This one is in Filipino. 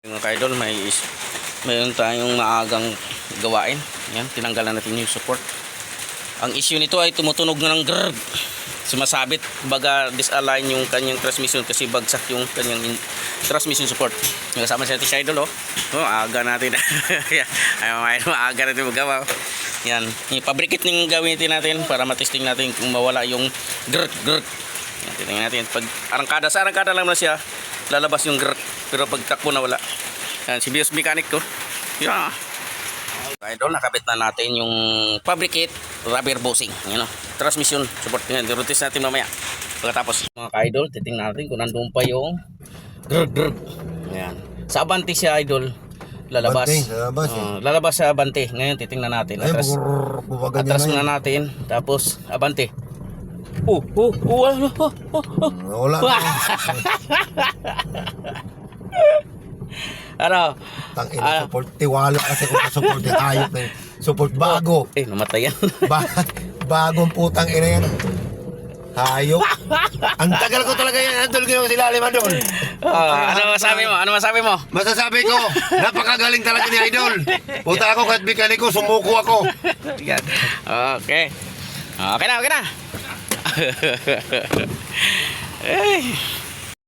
Mga kaidol, may is mayroon tayong maagang gawain. Yan, tinanggalan natin yung support. Ang issue nito ay tumutunog na ng grrr. Sumasabit, baga disalign yung kanyang transmission kasi bagsak yung kanyang transmission support. Yung kasama sa natin si Idol, oh. Oh, aga natin. Ay, ay, maaga natin magawa. oh. Yan, fabricate ng gamitin natin para matesting natin kung mawala yung grrr, grrr. Yan, titingnan natin. Pag arangkada, sa arangkada lang na siya, lalabas yung grrr. Pero pag takbo na wala. Yan, si BS mechanic ko. Yeah. Idol, nakabit na natin yung fabricate rubber bushing. Yan o. Transmission support. Yan, dirutis natin mamaya. Pagkatapos, mga ka-idol, titingnan natin kung nandun pa yung grrr, grrr. Yan. Sa abante siya, idol, lalabas. Abante, sa labas, eh. Oh, lalabas sa abante. Ngayon, titingnan natin. Ay, Atras, niya atras na natin. Tapos, abante. Oh, oh, oh, ano, oh, oh, oh. Wala na. Ano? Tang Ah. ina support. Tiwala kasi kung support yun. Support bago. Eh, namatay yan. Ba bagong putang ina yan. Hayop. Ang tagal ko talaga yan. Andol ko yung silalim doon. Ah, ano masabi mo? Ano masabi mo? Masasabi ko, napakagaling talaga ni Idol. Puta ako kahit mekaniko, sumuko ako. Okay. Okay na, okay na. Ay.